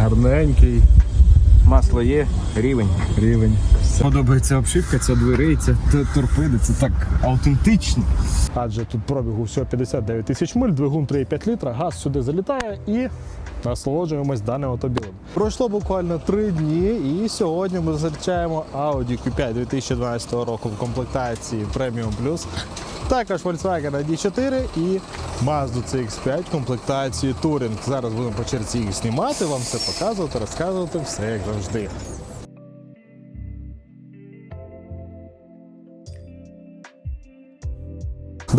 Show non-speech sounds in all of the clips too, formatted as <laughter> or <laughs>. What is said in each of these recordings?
гарненький Масло є, рівень. рівень. Подобається обшивка, ця дверей, ця торпеди, це так автентично. Адже тут пробігу всього 59 тисяч миль, двигун 3,5 літра, газ сюди залітає і насолоджуємось даним автомобілем. Пройшло буквально три дні, і сьогодні ми зустрічаємо Audi Q5 2012 року в комплектації Premium Plus. Також Volkswagen ID4 і Mazda CX5 комплектації Touring. Зараз будемо по черзі їх знімати, вам все показувати, розказувати, все як завжди.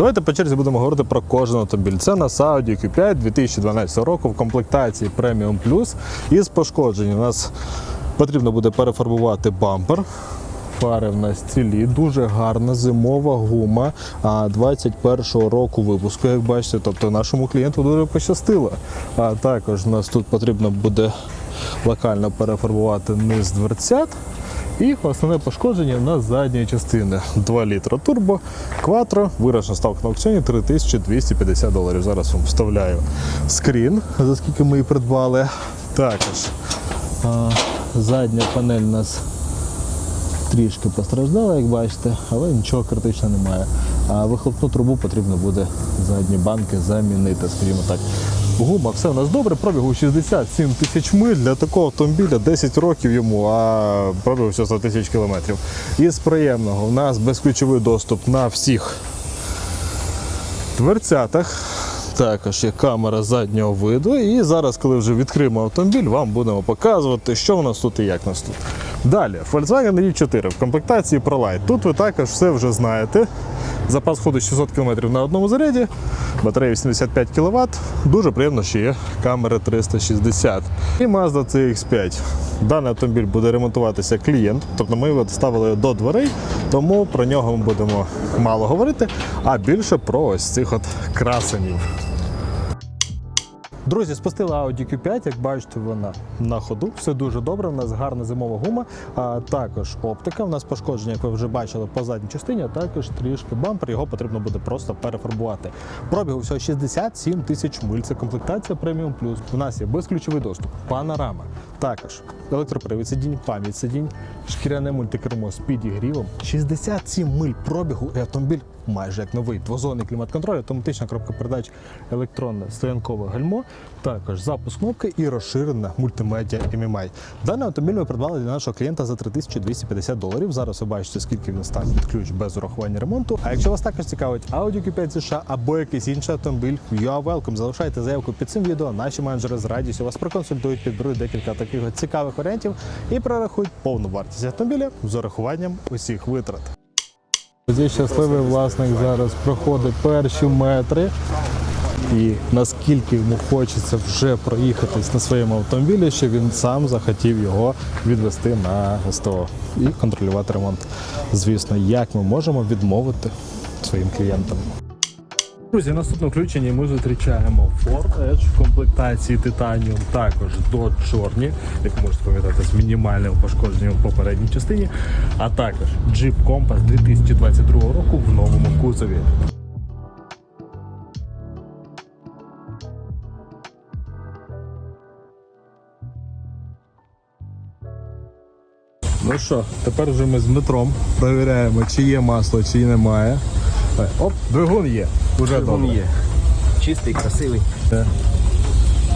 Давайте по черзі будемо говорити про кожен автомобіль. Це у нас Audi Q5 2012 року в комплектації Premium Plus із пошкоджень. У нас потрібно буде перефарбувати бампер. Фари в нас цілі, дуже гарна зимова гума 21-го року випуску, як бачите, тобто нашому клієнту дуже пощастило. А також у нас тут потрібно буде локально перефарбувати низ дверцят. І основне пошкодження на задньої частини 2 літра турбо, кватро, виражена ставка на аукціоні 3250 доларів. Зараз вам вставляю скрін, за скільки ми її придбали. Також а, задня панель у нас трішки постраждала, як бачите, але нічого критичного немає. А вихлопну трубу потрібно буде задні банки замінити, скажімо так. Гума, все у нас добре, пробігу 67 тисяч миль для такого автомобіля 10 років йому, а пробігу всього 100 тисяч кілометрів. Із приємного у нас безключовий доступ на всіх дверцятах. Також є камера заднього виду. І зараз, коли вже відкриємо автомобіль, вам будемо показувати, що у нас тут і як нас тут. Далі, Volkswagen ID4 в комплектації ProLite. Тут ви також все вже знаєте. Запас ходу 600 км на одному заряді, батарея 85 кВт. Дуже приємно, що є камера 360. І Mazda CX5. Даний автомобіль буде ремонтуватися клієнт, тобто ми його ставили до дверей, тому про нього ми будемо мало говорити, а більше про ось цих от красенів. Друзі, спустили Audi Q5, як бачите, вона на ходу. Все дуже добре. У нас гарна зимова гума, а також оптика. У нас пошкодження, як ви вже бачили, по задній частині, а також трішки бампер. Його потрібно буде просто перефарбувати. Пробігу всього 67 тисяч миль. Це комплектація преміум плюс. У нас є безключовий доступ, панорама. Також електропривід сидінь, пам'ять сидінь, шкіряне мультикермо з підігрівом. 67 миль пробігу і автомобіль майже як новий. Двозонний клімат-контроль, автоматична коробка передач, електронне стоянкове гальмо, також запуск кнопки і розширена мультимедіа MMI. Даний автомобіль ми придбали для нашого клієнта за 3250 доларів. Зараз ви бачите, скільки він стане під ключ без урахування ремонту. А якщо вас також цікавить Audi Q5 США або якийсь інший автомобіль, you are welcome. Залишайте заявку під цим відео. Наші менеджери з радістю вас проконсультують, підберуть декілька таких от цікавих варіантів і прорахують повну вартість автомобіля з урахуванням усіх витрат. Друзі, щасливий власник зараз проходить перші метри. І наскільки йому хочеться вже проїхатись на своєму автомобілі, що він сам захотів його відвести на СТО і контролювати ремонт. Звісно, як ми можемо відмовити своїм клієнтам. Друзі, наступне включення ми зустрічаємо Ford Edge в комплектації Titanium, також Dodge Journey, як можете пам'ятати, з мінімальним пошкодженням в попередній частині, а також Jeep Compass 2022 року в новому кузові. Ну що, тепер вже ми з Дмитром перевіряємо, чи є масло, чи немає. Е, Оп, двигун є. Уже добре. є. Чистий, красивий.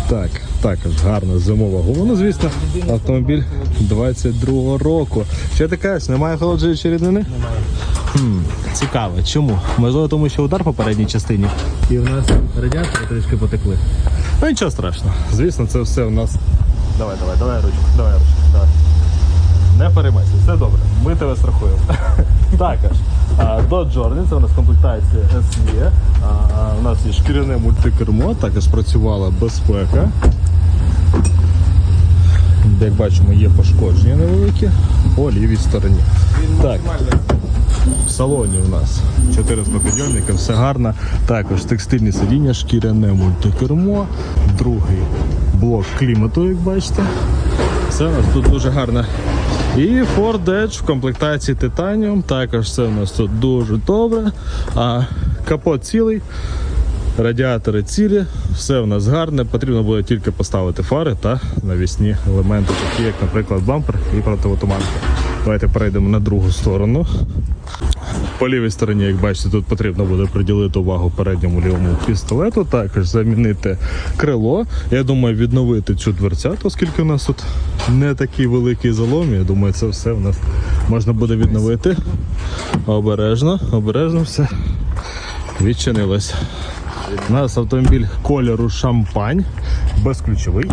Так, також гарна зимова гума. Ну, звісно, автомобіль 22-го року. Що ти кажеш, немає холоджуючої ріднини? Немає. Хм, цікаво. Чому? Можливо, тому що удар по передній частині. І в нас радіатори трішки потекли. Ну нічого страшного. Звісно, це все у нас. Давай, давай, давай ручку, давай ручку, давай. Не переймайся, все добре. Ми тебе страхуємо. Також до Journey, це у нас комплектація SE. У нас є шкіряне мультикермо, також працювала безпека. Як бачимо, є пошкодження невеликі по лівій стороні. Так. В салоні у нас 4 підйомника, все гарно. Також текстильні сидіння, шкіряне мультикермо, другий блок клімату, як бачите. Все у нас тут дуже гарно. І Ford Edge в комплектації Titanium. Також все у нас тут дуже добре. А капот цілий. Радіатори цілі, все в нас гарне. Потрібно буде тільки поставити фари та навісні елементи, такі як, наприклад, бампер і противотуманка. Давайте перейдемо на другу сторону. По лівій стороні, як бачите, тут потрібно буде приділити увагу передньому лівому пістолету, також замінити крило. Я думаю, відновити цю дверцяту, оскільки у нас тут не такий великий залом. Я думаю, це все у нас можна буде відновити. Обережно, обережно все відчинилось. У нас автомобіль кольору шампань, безключовий.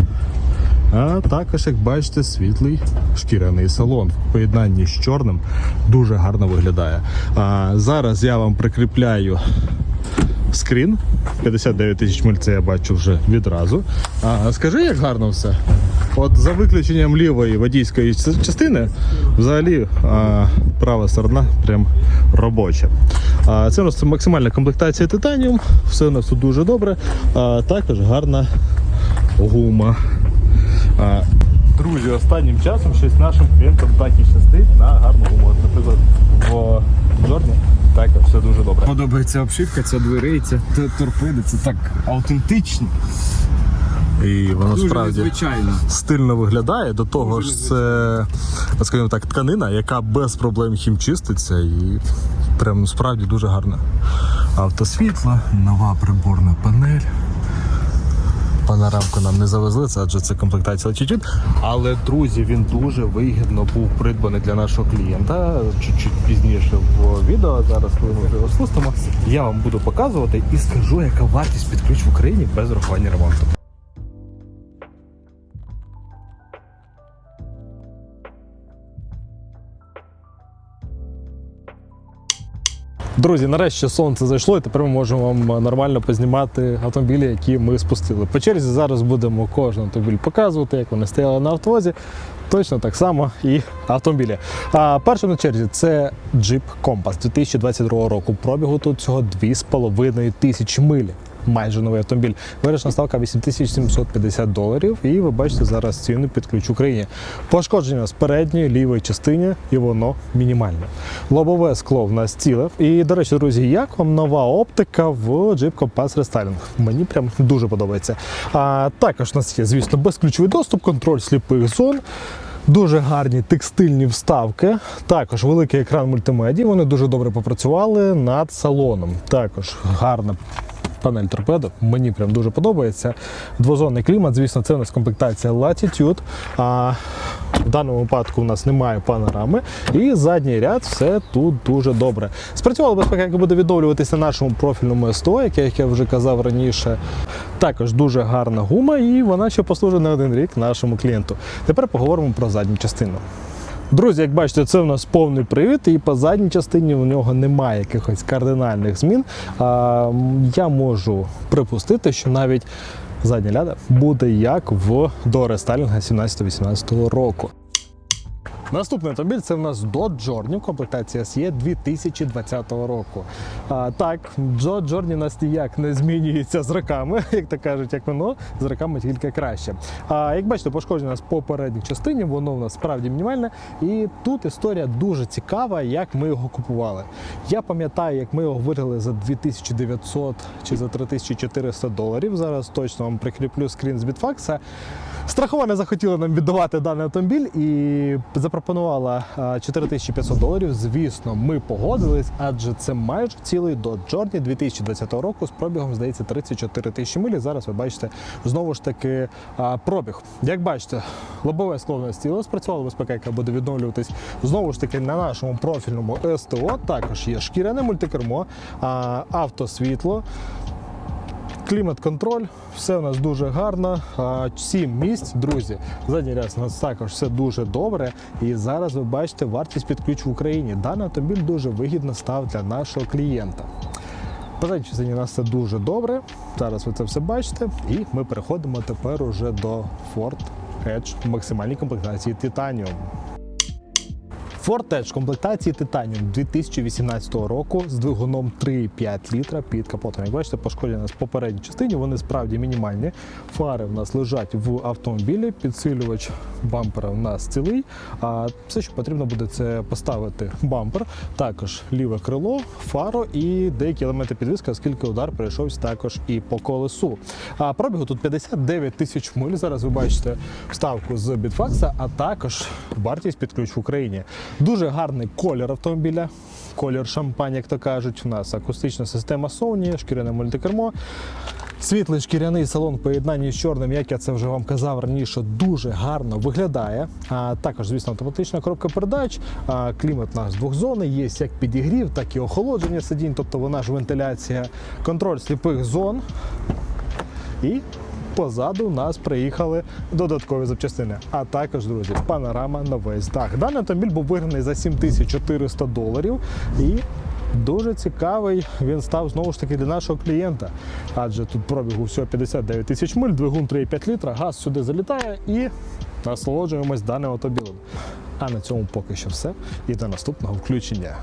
А також, як бачите, світлий шкіряний салон в поєднанні з чорним дуже гарно виглядає. А, зараз я вам прикріпляю скрін. 59 тисяч миль це я бачу вже відразу. А скажи, як гарно все. От за виключенням лівої водійської частини, взагалі а, права сторона прям робоча. А, це у нас максимальна комплектація титаніум, все у нас тут дуже добре. А, також гарна гума. Друзі, останнім часом щось нашим клієнтам так і щастить на гарну. От, Наприклад, в Джорні так все дуже добре. Подобається обшивка, ця дверей, ця торпеди, це так автентично. І воно Дуже справді незвичайно. стильно виглядає. До того ж, це, скажімо так, тканина, яка без проблем хімчиститься і прям справді дуже гарна. Автосвітло, нова приборна панель. Панорамку нам не завезли, це адже це комплектація Latitude. Але друзі, він дуже вигідно був придбаний для нашого клієнта. Чуть-чуть пізніше в відео. Зараз, коли ми вже його спустимо, я вам буду показувати і скажу, яка вартість під ключ в Україні без рахування ремонту. Друзі, нарешті сонце зайшло, і тепер ми можемо вам нормально познімати автомобілі, які ми спустили. По черзі зараз будемо кожен автомобіль показувати, як вони стояли на автовозі. Точно так само і автомобілі. А першим на черзі це Jeep Compass 2022 року. Пробігу тут всього 2,5 тисячі миль. Майже новий автомобіль. Вирішена ставка 8750 доларів. І ви бачите зараз ціну під ключ Україні. Пошкодження з передньої лівої частини, і воно мінімальне. Лобове скло в нас ціле. І, до речі, друзі, як вам нова оптика в Jeep Compass Restyling? Мені прям дуже подобається. А також у нас є, звісно, безключовий доступ, контроль сліпих зон. Дуже гарні текстильні вставки, також великий екран мультимедії. Вони дуже добре попрацювали над салоном. Також гарна панель торпедо. Мені прям дуже подобається. Двозонний клімат, звісно, це у нас комплектація Latitude. А в даному випадку у нас немає панорами. І задній ряд все тут дуже добре. Спрацювала безпека, яка буде відновлюватися на нашому профільному СТО, яке, як я вже казав раніше. Також дуже гарна гума, і вона ще послужить не один рік нашому клієнту. Тепер поговоримо про задню частину. Друзі, як бачите, це у нас повний привід, і по задній частині у нього немає якихось кардинальних змін. А, я можу припустити, що навіть задня ляда буде як в до рестайлінга 17-18 року. Наступний автомобіль це в нас Dodge Journey, комплектація SE 2020 року. А, так, Dodge Journey у нас ніяк не змінюється з роками, <laughs> як то кажуть, як воно з роками тільки краще. А як бачите, пошкодження нас по передній частині, воно у нас справді мінімальне. І тут історія дуже цікава, як ми його купували. Я пам'ятаю, як ми його виграли за 2900 чи за 3400 доларів. Зараз точно вам прикріплю скрін з Bitfax. Страхова не захотіла нам віддавати даний автомобіль і запропонувала 4500 доларів. Звісно, ми погодились, адже це майже цілий до Journey 2020 року з пробігом, здається, 34 тисячі миль. Зараз ви бачите знову ж таки пробіг. Як бачите, лобове скло стіло спрацювала безпека, яка буде відновлюватись знову ж таки на нашому профільному СТО. Також є шкіряне мультикермо, автосвітло. Клімат-контроль, все у нас дуже гарно. Сім місць, друзі. Задній ряд у нас також все дуже добре. І зараз ви бачите вартість під ключ в Україні. Даний автомобіль дуже вигідно став для нашого клієнта. По задній частині у нас все дуже добре. Зараз ви це все бачите. І ми переходимо тепер уже до Ford Edge в максимальній комплектації Titanium. Ford Edge комплектації Titanium 2018 року з двигуном 3,5 літра під капотом. Як бачите, пошкодження на попередній частині, вони справді мінімальні. Фари в нас лежать в автомобілі, підсилювач бампера в нас цілий. А все, що потрібно буде, це поставити бампер, також ліве крило, фаро і деякі елементи підвіски, оскільки удар прийшовся також і по колесу. А пробігу тут 59 тисяч миль. Зараз ви бачите вставку з бітфакса, а також вартість під ключ в Україні. Дуже гарний колір автомобіля. Колір шампань, як то кажуть. У нас акустична система Sony, шкіряне мультикермо. Світлий шкіряний салон в поєднанні з чорним, як я це вже вам казав раніше, дуже гарно виглядає. А також, звісно, автоматична коробка передач, а, клімат у нас двохзонний, є як підігрів, так і охолодження сидінь, тобто вона ж вентиляція, контроль сліпих зон. І позаду нас приїхали додаткові запчастини. А також, друзі, панорама на весь дах. Даний автомобіль був виграний за 7400 доларів. І дуже цікавий він став знову ж таки для нашого клієнта. Адже тут пробігу всього 59 тисяч миль, двигун 3,5 літра, газ сюди залітає і насолоджуємось даним автомобілем. А на цьому поки що все. І до наступного включення.